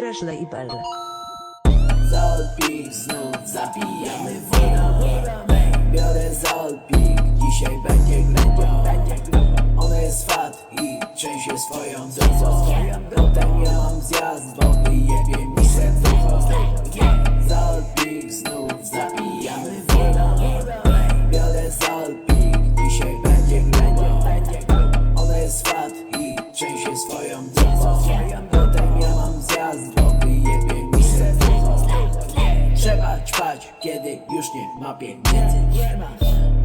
Fresh Label. Zolpik, znów zabijamy wodę Biorę Zolpik, dzisiaj będzie ględział Ona jest fat i trzęsie swoją dupą Potem ja mam zjazd, bo wyjebie mi serducho kiedy już nie ma. Pieniędzy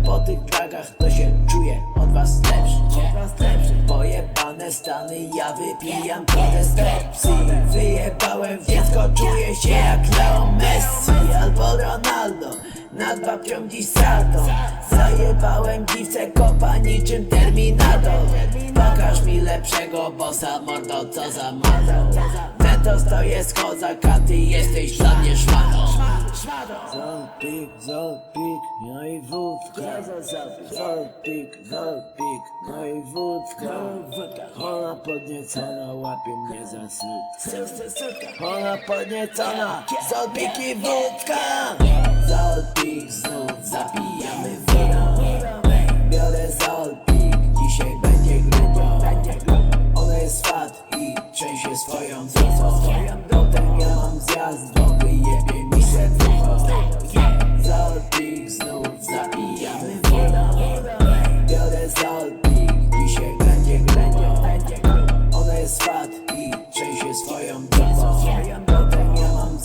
Po tych dragach to się czuję od was lepszy. Pojebane stany, ja wypijam trochę z Pepsi Wyjebałem dziecko, czuję się jak Leo Messi Albo Ronaldo, nad babcią dziś salto. Zajebałem dziwce kopa niczym Terminator. Pokaż mi lepszego bossa, mordo, co za Mentos to jest kozak, a ty jesteś dla mnie szmatą Zolpik, zolpik, no i wódka Zolpik, zolpik, no i wódka. Ona podniecona łapie mnie za sutkę Ona podniecona, zolpik i wódka. Zolpik, znów zabijamy wodę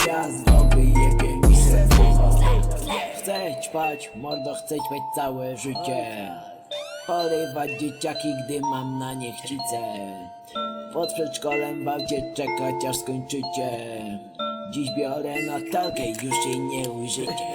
zjazd, bo wyjebie mi serducho Chcę ćpać, mordo, chcę mieć całe życie. Porywać dzieciaki, gdy mam na nie chcicę Pod przedszkolem bawcie czekać aż skończycie. Dziś biorę Natalkę, już jej nie ujrzycie